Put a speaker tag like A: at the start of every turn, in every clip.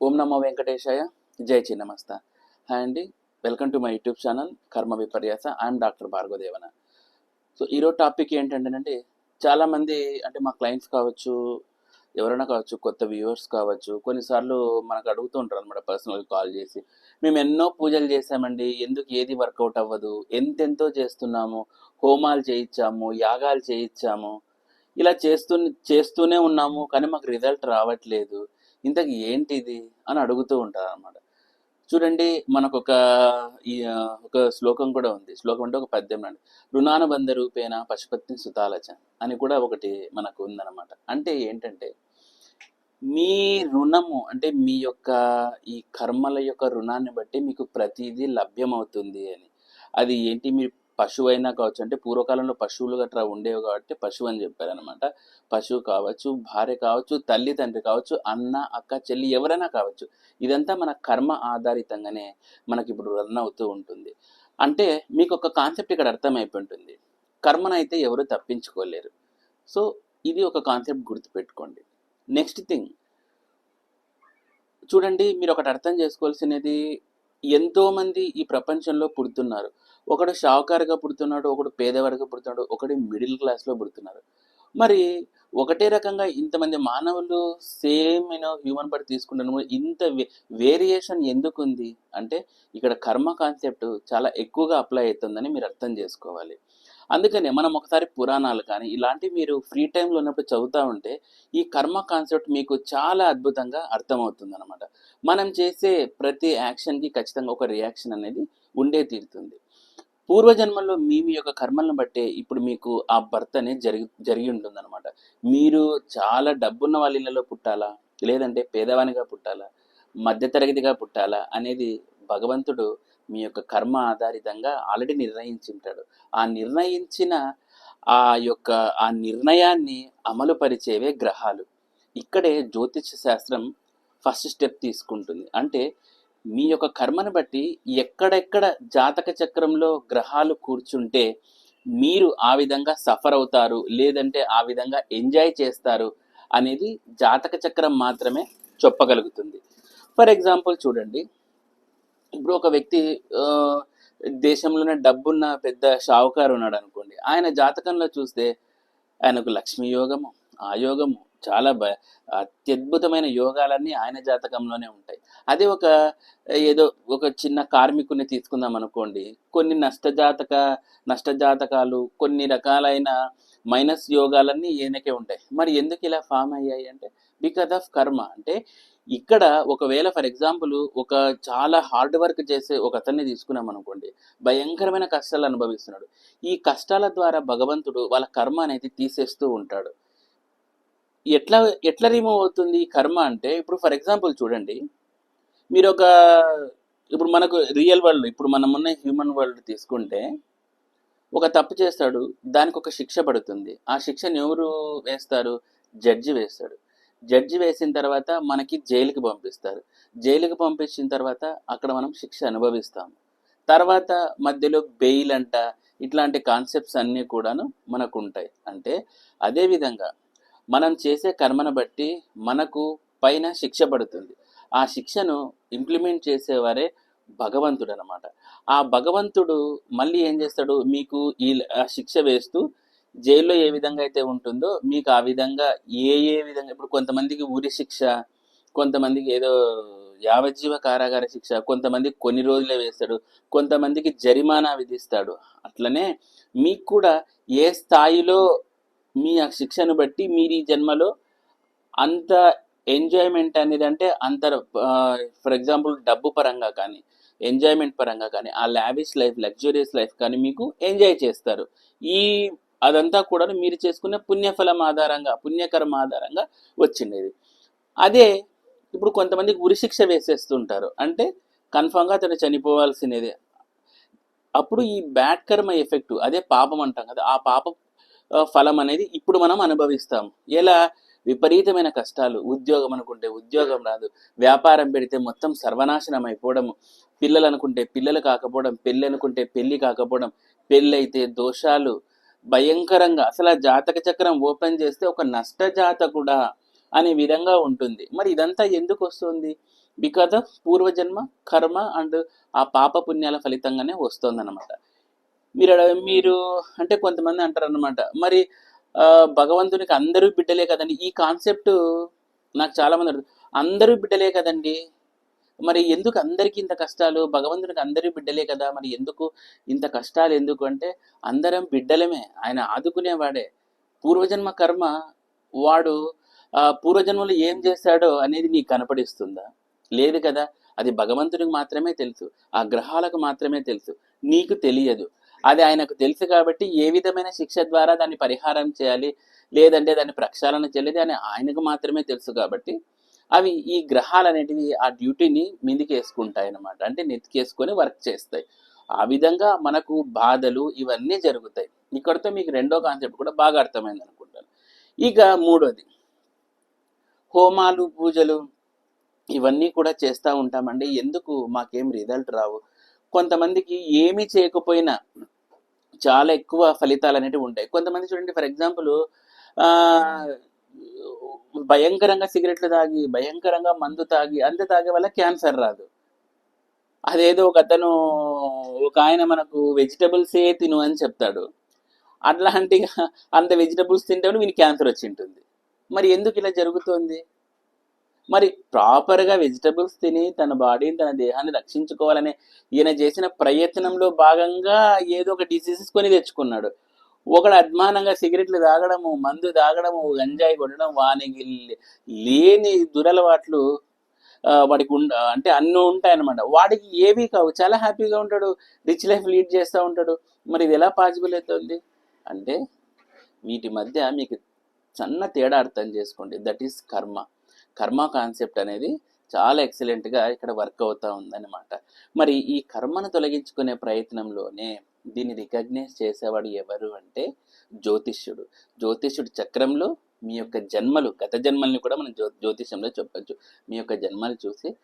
A: ఓం నమో వెంకటేశాయ. జై చిన్నమస్త. హాయ్ అండి. Welcome to my YouTube channel Karma Viparyasa. I'm doctor Bhargavadevana. So ఈరోజు టాపిక్ ఏంటంటేనండి చాలామంది అంటే మా క్లయింట్స్ కావచ్చు ఎవరైనా కావచ్చు కొత్త వ్యూవర్స్ కావచ్చు కొన్నిసార్లు మనకు అడుగుతూ ఉంటారు అనమాట పర్సనల్ కాల్ చేసి మేము ఎన్నో పూజలు చేసామండి ఎందుకు ఏది వర్కౌట్ అవ్వదు ఎంతెంతో చేస్తున్నాము హోమాలు చేయించాము యాగాలు చేయించాము ఇలా చేస్తూ చేస్తూనే ఉన్నాము కానీ మాకు రిజల్ట్ రావట్లేదు ఇంతకు ఏంటిది అని అడుగుతూ ఉంటారు అనమాట చూడండి మనకు ఒక ఈ ఒక శ్లోకం కూడా ఉంది. శ్లోకం అంటే ఒక పద్యం అండి రుణానుబంధ రూపేణ పశుపత్ని సుతాలచ అని కూడా ఒకటి మనకు ఉందన్నమాట. అంటే ఏంటంటే మీ రుణము అంటే మీ యొక్క ఈ కర్మల యొక్క రుణాన్ని బట్టి మీకు ప్రతిదీ లభ్యమవుతుంది అని. అది ఏంటి? మీరు పశువు అయినా కావచ్చు అంటే పూర్వకాలంలో పశువులు గట్రా ఉండేవి కాబట్టి పశువు అని చెప్పారనమాట పశువు కావచ్చు భార్య కావచ్చు తల్లి తండ్రి కావచ్చు అన్న అక్క చెల్లి ఎవరైనా కావచ్చు ఇదంతా మన కర్మ ఆధారితంగానే మనకి ఇప్పుడు రన్ అవుతూ ఉంటుంది. అంటే మీకు ఒక కాన్సెప్ట్ ఇక్కడ అర్థమైపోయి ఉంటుంది కర్మనైతే ఎవరు తప్పించుకోలేరు. సో ఇది ఒక కాన్సెప్ట్ గుర్తుపెట్టుకోండి. Next thing. చూడండి మీరు ఒకటి అర్థం చేసుకోవాల్సినది ఎంతోమంది ఈ ప్రపంచంలో పుడుతున్నారు. ఒకడు షావుకారుగా పుడుతున్నాడు ఒకడు పేదవాడిగా పుడుతున్నాడు ఒకటి మిడిల్ క్లాస్లో పుడుతున్నారు. మరి ఒకటే రకంగా ఇంతమంది మానవులు సేమ్ యూనో హ్యూమన్ బర్త్ తీసుకుంటాను ఇంత వేరియేషన్ ఎందుకు ఉంది అంటే ఇక్కడ కర్మ కాన్సెప్ట్ చాలా ఎక్కువగా అప్లై అవుతుందని మీరు అర్థం చేసుకోవాలి. అందుకనే మనం ఒకసారి పురాణాలు కానీ ఇలాంటివి మీరు ఫ్రీ టైంలో ఉన్నప్పుడు చదువుతూ ఉంటే ఈ కర్మ కాన్సెప్ట్ మీకు చాలా అద్భుతంగా అర్థమవుతుంది అనమాట మనం చేసే ప్రతి యాక్షన్కి ఖచ్చితంగా ఒక రియాక్షన్ అనేది ఉండే తీరుతుంది. పూర్వజన్మల్లో మీ మీ యొక్క కర్మలను బట్టే ఇప్పుడు మీకు ఆ భర్త అనేది జరిగి జరిగి ఉంటుందన్నమాట. మీరు చాలా డబ్బున్న వాళ్ళ ఇళ్ళలో పుట్టాలా? లేదంటే పేదవానిగా పుట్టాలా? మధ్యతరగతిగా పుట్టాలా? అనేది భగవంతుడు మీ యొక్క కర్మ ఆధారితంగా ఆల్రెడీ నిర్ణయించి ఉంటాడు. ఆ నిర్ణయించిన ఆ యొక్క ఆ నిర్ణయాన్ని అమలు పరిచేవే గ్రహాలు. ఇక్కడే జ్యోతిష శాస్త్రం ఫస్ట్ స్టెప్ తీసుకుంటుంది. అంటే మీ యొక్క కర్మను బట్టి ఎక్కడెక్కడ జాతక చక్రంలో గ్రహాలు కూర్చుంటే మీరు ఆ విధంగా సఫర్ అవుతారు లేదంటే ఆ విధంగా ఎంజాయ్ చేస్తారు అనేది జాతక చక్రం మాత్రమే చెప్పగలుగుతుంది. ఫర్ ఎగ్జాంపుల్ చూడండి. ఇప్పుడు ఒక వ్యక్తి దేశంలోనే డబ్బున్న పెద్ద షావుకారు ఉన్నాడు అనుకోండి ఆయన జాతకంలో చూస్తే ఆయనకు లక్ష్మీ యోగము ఆ యోగము చాలా బ అత్యద్భుతమైన యోగాలన్నీ ఆయన జాతకంలోనే ఉంటాయి. అదే ఒక ఏదో ఒక చిన్న కార్మికుని తీసుకుందాం అనుకోండి కొన్ని నష్టజాతక నష్టజాతకాలు కొన్ని రకాలైన మైనస్ యోగాలన్నీ ఈయనకే ఉంటాయి. మరి ఎందుకు ఇలా ఫామ్ అయ్యాయి అంటే బికాస్ ఆఫ్ కర్మ. అంటే ఇక్కడ ఒకవేళ ఫర్ ఎగ్జాంపుల్ ఒక చాలా హార్డ్ వర్క్ చేసే ఒక అతన్ని తీసుకున్నాం అనుకోండి భయంకరమైన కష్టాలు అనుభవిస్తున్నాడు. ఈ కష్టాల ద్వారా భగవంతుడు వాళ్ళ కర్మ అనేది తీసేస్తూ ఉంటాడు. ఎట్లా ఎట్లా రిమూవ్ అవుతుంది కర్మ అంటే ఇప్పుడు ఫర్ ఎగ్జాంపుల్ చూడండి మీరు ఒక ఇప్పుడు మనకు రియల్ వరల్డ్ ఇప్పుడు మనం ఉన్న హ్యూమన్ వరల్డ్ తీసుకుంటే ఒక తప్పు చేస్తాడు దానికి ఒక శిక్ష పడుతుంది. ఆ శిక్షను ఎవరు వేస్తారు? జడ్జి వేస్తాడు. జడ్జి వేసిన తర్వాత మనకి జైలుకి పంపిస్తారు. జైలుకి పంపించిన తర్వాత అక్కడ మనం శిక్ష అనుభవిస్తాం తర్వాత మధ్యలో బెయిల్ అంట ఇట్లాంటి కాన్సెప్ట్స్ అన్నీ కూడాను మనకు ఉంటాయి అంటే అదేవిధంగా మనం చేసే కర్మను బట్టి మనకు పైన శిక్ష పడుతుంది. ఆ శిక్షను ఇంప్లిమెంట్ చేసేవారే భగవంతుడు అనమాట ఆ భగవంతుడు మళ్ళీ ఏం చేస్తాడు? మీకు ఈ ఆ శిక్ష వేస్తూ జైల్లో ఏ విధంగా అయితే ఉంటుందో మీకు ఆ విధంగా ఏ ఏ విధంగా ఇప్పుడు కొంతమందికి ఉరి శిక్ష కొంతమందికి ఏదో యావజ్జీవ కారాగార శిక్ష కొంతమందికి కొన్ని రోజులే వేస్తాడు కొంతమందికి జరిమానా విధిస్తాడు. అట్లనే మీకు కూడా ఏ స్థాయిలో మీ ఆ శిక్షను బట్టి మీరు ఈ జన్మలో అంత ఎంజాయ్మెంట్ అనేది అంటే అంత ఫర్ ఎగ్జాంపుల్ డబ్బు పరంగా కానీ ఎంజాయ్మెంట్ పరంగా కానీ ఆ లావిష్ లైఫ్ లగ్జూరియస్ లైఫ్ కానీ మీకు ఎంజాయ్ చేస్తారు. ఈ అదంతా కూడా మీరు చేసుకునే పుణ్యఫలం ఆధారంగా పుణ్యకర్మ ఆధారంగా వచ్చిండేది. అదే ఇప్పుడు కొంతమందికి ఉరిశిక్ష వేసేస్తుంటారు. అంటే కన్ఫామ్గా అతను చనిపోవాల్సినదే. అప్పుడు ఈ బ్యాడ్ కర్మ ఎఫెక్ట్ అదే పాపం అంటాం కదా ఆ పాప ఫలం అనేది ఇప్పుడు మనం అనుభవిస్తాం. ఎలా? విపరీతమైన కష్టాలు ఉద్యోగం అనుకుంటే ఉద్యోగం రాదు. వ్యాపారం పెడితే మొత్తం సర్వనాశనం అయిపోవడము. పిల్లలు అనుకుంటే పిల్లలు కాకపోవడం పెళ్ళి అనుకుంటే పెళ్ళి కాకపోవడం పెళ్ళి అయితే దోషాలు. భయంకరంగా అసలు ఆ జాతక చక్రం ఓపెన్ చేస్తే ఒక నష్ట జాతకుడా అనే విధంగా ఉంటుంది. మరి ఇదంతా ఎందుకు వస్తుంది? బికాజ్ ఆఫ్ పూర్వజన్మ కర్మ అండ్ ఆ పాప పుణ్యాల ఫలితంగానే వస్తుంది అనమాట మీరు మీరు అంటే కొంతమంది అంటారు అనమాట మరి భగవంతునికి అందరూ బిడ్డలే కదండి. ఈ కాన్సెప్ట్ నాకు చాలా మంది అడుగుతారు అందరూ బిడ్డలే కదండి. మరి ఎందుకు అందరికీ ఇంత కష్టాలు? భగవంతునికి అందరూ బిడ్డలే కదా. మరి ఎందుకు ఇంత కష్టాలు? ఎందుకు అంటే అందరం బిడ్డలమే. ఆయన ఆదుకునేవాడే. పూర్వజన్మ కర్మ వాడు ఆ పూర్వజన్మలో ఏం చేశాడో అనేది నీకు కనపడిస్తుందా? లేదు కదా. అది భగవంతునికి మాత్రమే తెలుసు. ఆ గ్రహాలకు మాత్రమే తెలుసు. నీకు తెలియదు. అది ఆయనకు తెలుసు కాబట్టి ఏ విధమైన శిక్ష ద్వారా దాన్ని పరిహారం చేయాలి లేదంటే దాన్ని ప్రక్షాళన చేయలేదు అని ఆయనకు మాత్రమే తెలుసు కాబట్టి అవి ఈ గ్రహాలు అనేటివి ఆ డ్యూటీని మిందికేసుకుంటాయి అనమాట అంటే నెత్తికేసుకొని వర్క్ చేస్తాయి. ఆ విధంగా మనకు బాధలు ఇవన్నీ జరుగుతాయి. ఇక్కడతో మీకు రెండో కాన్సెప్ట్ కూడా బాగా అర్థమైంది అనుకుంటాను. ఇక మూడోది. హోమాలు పూజలు ఇవన్నీ కూడా చేస్తూ ఉంటామండి. ఎందుకు? మాకేం రిజల్ట్ రావు. కొంతమందికి ఏమీ చేయకపోయినా చాలా ఎక్కువ ఫలితాలు అనేటివి ఉంటాయి. కొంతమంది చూడండి ఫర్ ఎగ్జాంపుల్ భయంకరంగా సిగరెట్లు తాగి భయంకరంగా మందు తాగి అంత తాగే వల్ల క్యాన్సర్ రాదు. అదేదో ఒక అతను ఒక ఆయన మనకు వెజిటబుల్సే తిను అని చెప్తాడు. అట్లాంటి అంత వెజిటబుల్స్ తింటే వీని క్యాన్సర్ వచ్చి ఉంటుంది. మరి ఎందుకు ఇలా జరుగుతోంది? మరి ప్రాపర్గా వెజిటబుల్స్ తిని తన బాడీని తన దేహాన్ని రక్షించుకోవాలనే ఈయన చేసిన ప్రయత్నంలో భాగంగా ఏదో ఒక డిసీజెస్ కొని తెచ్చుకున్నాడు. ఒకడు అద్మానంగా సిగరెట్లు తాగడము మందు తాగడము గంజాయి కొట్టడం వానికి లేని దురలవాట్లు వాడికి ఉండ అంటే అన్నీ ఉంటాయన్నమాట. వాడికి ఏవి కావు. చాలా హ్యాపీగా ఉంటాడు. రిచ్ లైఫ్ లీడ్ చేస్తూ ఉంటాడు. మరి ఇది ఎలా పాసిబుల్ అవుతుంది? అంటే వీటి మధ్య మీకు సన్న తేడా అర్థం చేసుకోండి. దట్ ఈస్ కర్మ. కర్మ కాన్సెప్ట్ అనేది చాలా ఎక్సలెంట్గా ఇక్కడ వర్క్ అవుతూ ఉందన్నమాట. మరి ఈ కర్మను తొలగించుకునే ప్రయత్నంలోనే దీన్ని రికగ్నైజ్ చేసేవాడు ఎవరు అంటే జ్యోతిష్యుడు. జ్యోతిష్యుడు చక్రంలో మీ యొక్క జన్మలు గత జన్మల్ని కూడా మనం జ్యో జ్యోతిష్యంలో చెప్పొచ్చు. మీ యొక్క జన్మలు చూసి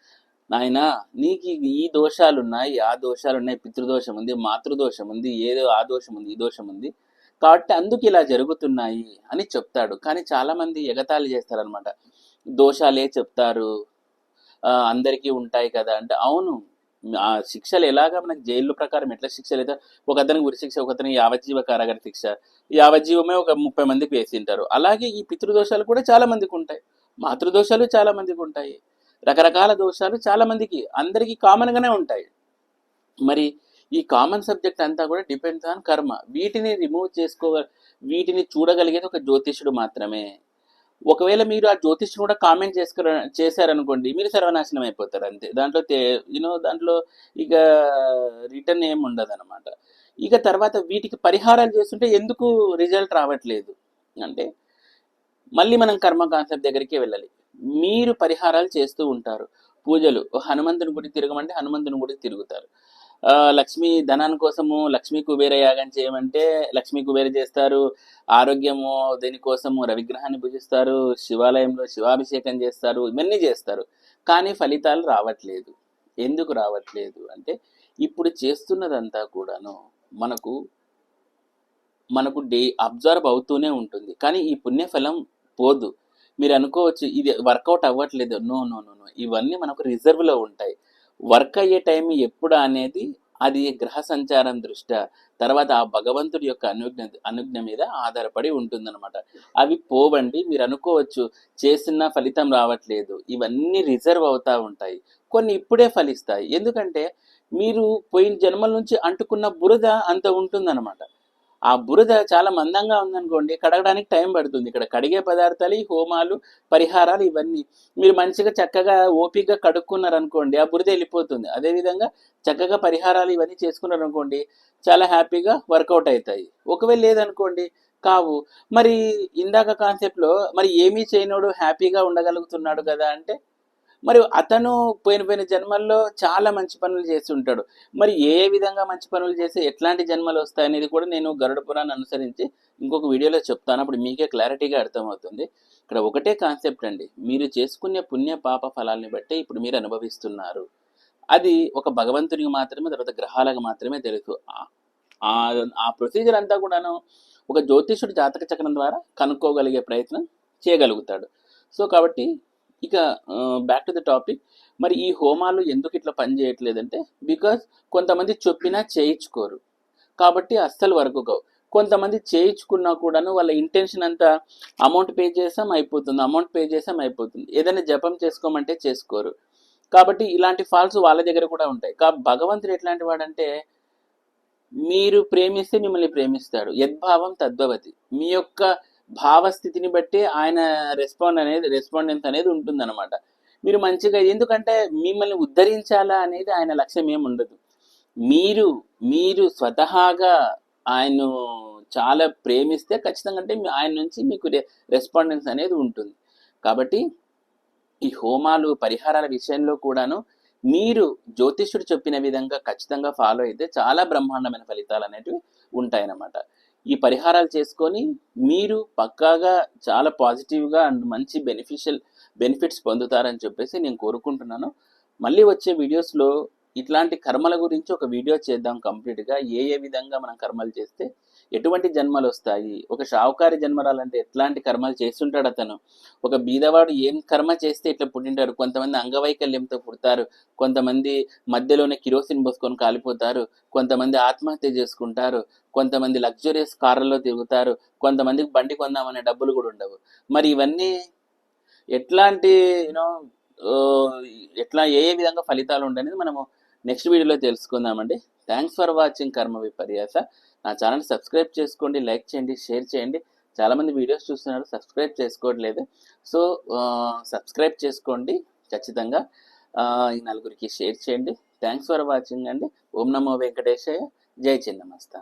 A: నాయన నీకు ఈ- దోషాలు ఉన్నాయి ఆ దోషాలు ఉన్నాయి పితృదోషం ఉంది మాతృదోషం ఉంది ఏదో ఆ దోషం ఉంది ఈ దోషం ఉంది. కాబట్టి అందుకు ఇలా జరుగుతున్నాయి అని చెప్తాడు. కానీ చాలామంది ఎగతాళి చేస్తారనమాట దోషాలే చెప్తారు. అందరికీ ఉంటాయి కదా అంటే అవును. ఆ శిక్షలు ఎలాగా మనకి జైలు ప్రకారం ఎట్లా శిక్షలు అయితే ఒక అతనికి ఉరి శిక్ష ఒక అతనికి యావజ్జీవ కారాగార శిక్ష యావజ్జీవమే ఒక ముప్పై మందికి వేసింటారు. అలాగే ఈ పితృదోషాలు కూడా చాలా మందికి ఉంటాయి. మాతృదోషాలు చాలా మందికి ఉంటాయి. రకరకాల దోషాలు చాలా మందికి అందరికీ కామన్గానే ఉంటాయి. మరి ఈ కామన్ సబ్జెక్ట్ అంతా కూడా డిపెండ్స్ ఆన్ కర్మ. వీటిని రిమూవ్ చేసుకో వీటిని చూడగలిగేది ఒక జ్యోతిష్యుడు మాత్రమే. ఒకవేళ మీరు ఆ జ్యోతిష్యుడు కూడా కామెంట్ చేసుకు చేశారనుకోండి మీరు సర్వనాశనం అయిపోతారు అంతే. దాంట్లో యూనో దాంట్లో ఇక రిటర్న్ ఏం ఉండదు అనమాట ఇక తర్వాత వీటికి పరిహారాలు చేస్తుంటే ఎందుకు రిజల్ట్ రావట్లేదు? అంటే మళ్ళీ మనం కర్మ కాన్సెప్ట్ దగ్గరికి వెళ్ళాలి. మీరు పరిహారాలు చేస్తూ ఉంటారు. పూజలు హనుమంతుని గుడి తిరగమంటే హనుమంతుని గుడి తిరుగుతారు. లక్ష్మీ ధనాని కోసము లక్ష్మీ కుబేర యాగం చేయమంటే లక్ష్మీ కుబేర చేస్తారు. ఆరోగ్యము దేనికోసము రవిగ్రహాన్ని పూజిస్తారు. శివాలయంలో శివాభిషేకం చేస్తారు. ఇవన్నీ చేస్తారు. కానీ ఫలితాలు రావట్లేదు. ఎందుకు రావట్లేదు? అంటే ఇప్పుడు చేస్తున్నదంతా కూడాను మనకు మనకు డే అబ్జర్వ్ అవుతూనే ఉంటుంది. కానీ ఈ పుణ్యఫలం పోదు. మీరు అనుకోవచ్చు ఇది వర్కౌట్ అవ్వట్లేదు. No no no no. ఇవన్నీ మనకు రిజర్వ్లో ఉంటాయి. వర్క్ అయ్యే టైం ఎప్పుడు అనేది అది గ్రహ సంచారం దృష్ట్యా తర్వాత ఆ భగవంతుడి యొక్క అనుజ్ఞ అనుజ్ఞ మీద ఆధారపడి ఉంటుందన్నమాట. అవి పోవండి మీరు అనుకోవచ్చు చేసిన ఫలితం రావట్లేదు ఇవన్నీ రిజర్వ్ అవుతా ఉంటాయి కొన్ని ఇప్పుడే ఫలిస్తాయి. ఎందుకంటే మీరు పోయిన జన్మల నుంచి అంటుకున్న బురద అంత ఉంటుందన్నమాట. ఆ బురద చాలా మందంగా ఉందనుకోండి కడగడానికి టైం పడుతుంది. ఇక్కడ కడిగే పదార్థాలు ఈ హోమాలు పరిహారాలు ఇవన్నీ. మీరు మంచిగా చక్కగా ఓపికగా కడుక్కున్నారు అనుకోండి ఆ బురద వెళ్ళిపోతుంది. అదేవిధంగా చక్కగా పరిహారాలు ఇవన్నీ చేసుకున్నారు అనుకోండి చాలా హ్యాపీగా వర్కౌట్ అవుతాయి. ఒకవేళ లేదనుకోండి కావు. మరి ఇందాక కాన్సెప్ట్లో మరి ఏమీ చేయనోడు హ్యాపీగా ఉండగలుగుతున్నాడు కదా అంటే మరి అతను పోయిన పోయిన జన్మల్లో చాలా మంచి పనులు చేసి ఉంటాడు. మరి ఏ విధంగా మంచి పనులు చేసి ఎట్లాంటి జన్మలు వస్తాయి అనేది కూడా నేను గరుడ పురాణాన్ని అనుసరించి ఇంకొక వీడియోలో చెప్తాను. అప్పుడు మీకే క్లారిటీగా అర్థమవుతుంది. ఇక్కడ ఒకటే కాన్సెప్ట్ అండి. మీరు చేసుకునే పుణ్య పాప ఫలాల్ని బట్టి ఇప్పుడు మీరు అనుభవిస్తున్నారు. అది ఒక భగవంతునికి మాత్రమే తర్వాత గ్రహాలకు మాత్రమే తెలుసు. ఆ- ఆ- ఆ ప్రొసీజర్ అంతా కూడాను ఒక జ్యోతిషుడు జాతక చక్రం ద్వారా కనుక్కోగలిగే ప్రయత్నం చేయగలుగుతాడు. సో కాబట్టి ఇక బ్యాక్ టు ద టాపిక్ మరి ఈ హోమాలు ఎందుకు ఇట్లా పని చేయట్లేదంటే బికాజ్ కొంతమంది చెప్పినా చేయించుకోరు. కాబట్టి అస్సలు వరకు కావు. కొంతమంది చేయించుకున్నా కూడాను వాళ్ళ ఇంటెన్షన్ అంతా అమౌంట్ పే చేసాం అయిపోతుంది. అమౌంట్ పే చేసాం అయిపోతుంది. ఏదైనా జపం చేసుకోమంటే చేసుకోరు. కాబట్టి ఇలాంటి ఫాల్స్ వాళ్ళ దగ్గర కూడా ఉంటాయి. కా భగవంతుడు ఎట్లాంటి వాడంటే మీరు ప్రేమిస్తే మిమ్మల్ని ప్రేమిస్తాడు. యద్భావం తద్భవతి. మీ యొక్క భావస్థితిని బట్టి ఆయన రెస్పాండ్ అనేది రెస్పాండెన్స్ అనేది ఉంటుందన్నమాట. మీరు మంచిగా ఎందుకంటే మిమ్మల్ని ఉద్ధరించాలా అనేది ఆయన లక్ష్యం ఏమి ఉండదు. మీరు మీరు స్వతహాగా ఆయన్ను చాలా ప్రేమిస్తే ఖచ్చితంగా అంటే ఆయన నుంచి మీకు రెస్పాండెన్స్ అనేది ఉంటుంది. కాబట్టి ఈ హోమాలు పరిహారాల విషయంలో కూడాను మీరు జ్యోతిష్యుడు చెప్పిన విధంగా ఖచ్చితంగా ఫాలో అయితే చాలా బ్రహ్మాండమైన ఫలితాలు అనేటివి ఉంటాయన్నమాట. ఈ పరిహారాలు చేసుకొని మీరు పక్కాగా చాలా పాజిటివ్గా అండ్ మంచి బెనిఫిషియల్ బెనిఫిట్స్ పొందుతారని చెప్పేసి నేను కోరుకుంటున్నాను. మళ్ళీ వచ్చే వీడియోస్లో ఇట్లాంటి కర్మల గురించి ఒక వీడియో చేద్దాం కంప్లీట్గా. ఏ ఏ విధంగా మనం కర్మలు చేస్తే ఎటువంటి జన్మలు వస్తాయి? ఒక షావుకారి జన్మరాలంటే ఎట్లాంటి కర్మలు చేస్తుంటాడు అతను? ఒక బీదవాడు ఏం కర్మ చేస్తే ఇట్లా పుట్టింటారు కొంతమంది అంగవైకల్యంతో పుడతారు. కొంతమంది మధ్యలోనే కిరోసిన్ పోసుకొని కాలిపోతారు. కొంతమంది ఆత్మహత్య చేసుకుంటారు. కొంతమంది లగ్జరియస్ కార్లలో తిరుగుతారు. కొంతమందికి బండి కొందామనే డబ్బులు కూడా ఉండవు. మరి ఇవన్నీ ఎట్లాంటి యూనో ఎట్లా ఏ ఏ విధంగా ఫలితాలు ఉండనేది మనము నెక్స్ట్ వీడియోలో తెలుసుకుందామండి. Thanks for watching Karma Viparyasa నా ఛానల్ సబ్స్క్రైబ్ చేసుకోండి లైక్ చేయండి షేర్ చేయండి. చాలామంది వీడియోస్ చూస్తున్నారు సబ్స్క్రైబ్ చేసుకోవట్లేదు. సో సబ్స్క్రైబ్ చేసుకోండి ఖచ్చితంగా. ఈ నలుగురికి షేర్ చేయండి. థ్యాంక్స్ ఫర్ వాచింగ్ అండి. ఓం నమో వెంకటేశయ్య. జై చిన్నమస్తా.